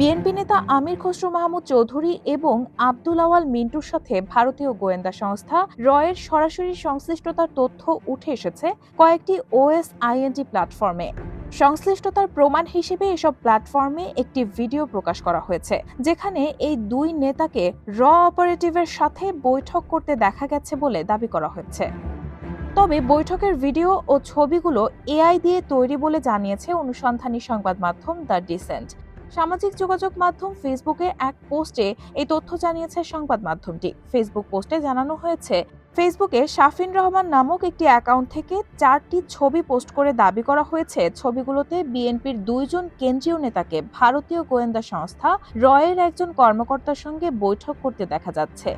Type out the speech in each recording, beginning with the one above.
BNP নেতা আমির খসরু মাহমুদ চৌধুরী এবং আব্দুল আওয়াল মিন্টুর সাথে ভারতীয় গোয়েন্দা সংস্থা রয়ের সরাসরি সংশ্লিষ্টতার তথ্য উঠে এসেছে কয়েকটি ওএস আইএনজি প্ল্যাটফর্মে। সংশ্লিষ্টতার প্রমাণ হিসেবে এসব প্ল্যাটফর্মে একটি ভিডিও প্রকাশ করা হয়েছে, যেখানে এই দুই নেতাকে র অপারেটিভের সাথে বৈঠক করতে দেখা গেছে বলে দাবি করা হয়েছে তবে বৈঠকের ভিডিও ও ছবিগুলো এআই দিয়ে তৈরি বলে জানিয়েছে অনুসন্ধানী সংবাদ মাধ্যম দ্য ডিসেন্ট। সামাজিক যোগাযোগ মাধ্যম ফেসবুকে এক পোস্টে এই তথ্য জানিয়েছে সংবাদ মাধ্যমটি। ফেসবুক পোস্টে জানানো হয়েছে, ফেসবুকে শাফিন রহমান নামক একটি অ্যাকাউন্ট থেকে চারটি ছবি পোস্ট করে দাবি করা হয়েছে। ছবিগুলোতে বিএনপির দুইজন কেন্দ্রীয় নেতাকে ভারতীয় গোয়েন্দা সংস্থা রয়ের একজন কর্মকর্তার সঙ্গে বৈঠক করতে দেখা যাচ্ছে।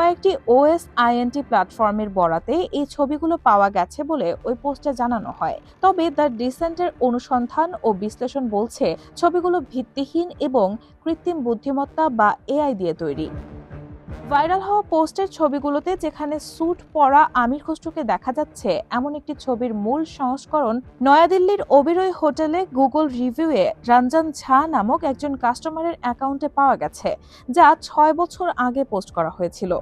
কয়েকটি ওএস আইএনটি প্ল্যাটফর্মের বরাতে এই ছবিগুলো পাওয়া গেছে বলে ওই পোস্টে জানানো হয়। তবে দ্য ডিসেন্টের অনুসন্ধান ও বিশ্লেষণ বলছে, ছবিগুলো ভিত্তিহীন এবং কৃত্রিম বুদ্ধিমত্তা বা এআই দিয়ে তৈরি। ভাইরাল হওয়া পোস্টের ছবিগুলোতে যেখানে স্যুট পরা আমির খসরুকে দেখা যাচ্ছে, এমন একটি ছবির মূল সংস্করণ নয়াদিল্লির ওবেরয় হোটেলে গুগল রিভিউয়ে রঞ্জন ঝা নামক একজন কাস্টমারের অ্যাকাউন্টে পাওয়া গেছে, যা ছয় বছর আগে পোস্ট করা হয়েছিল।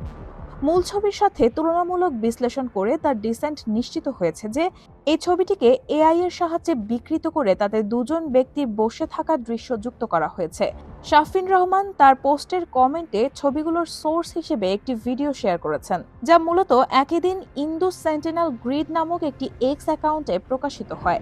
মূল ছবির সাথে তুলনামূলক বিশ্লেষণ করে তার ডিসেন্ট নিশ্চিত হয়েছে যে এই ছবিটিকে এআই এর সাহায্যে বিকৃত করে তাতে দুজন ব্যক্তির বসে থাকার দৃশ্য যুক্ত করা হয়েছে। শাফিন রহমান তার পোস্টের কমেন্টে ছবিগুলোর সোর্স হিসেবে একটি ভিডিও শেয়ার করেছেন, যা মূলত একই দিন ইন্দু সেন্টিনাল গ্রিড নামক একটি এক্স অ্যাকাউন্টে প্রকাশিত হয়।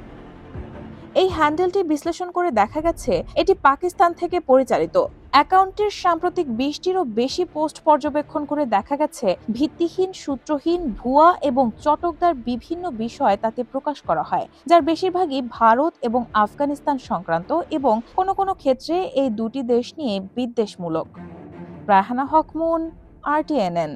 এই হ্যান্ডেলটি বিশ্লেষণ করে দেখা গেছে, এটি পাকিস্তান থেকে পরিচালিত। অ্যাকাউন্টের সাম্প্রতিক বিশটিরও বেশি পোস্ট পর্যবেক্ষণ করে দেখা গেছে, ভিত্তিহীন, সূত্রহীন, ভুয়া এবং চটকদার বিভিন্ন বিষয় তাতে প্রকাশ করা হয়, যার বেশিরভাগই ভারত এবং আফগানিস্তান সংক্রান্ত এবং কোনো কোনো ক্ষেত্রে এই দুটি দেশ নিয়ে বিদ্বেষমূলক। রায়হানা হকমুন আরটিএনএন।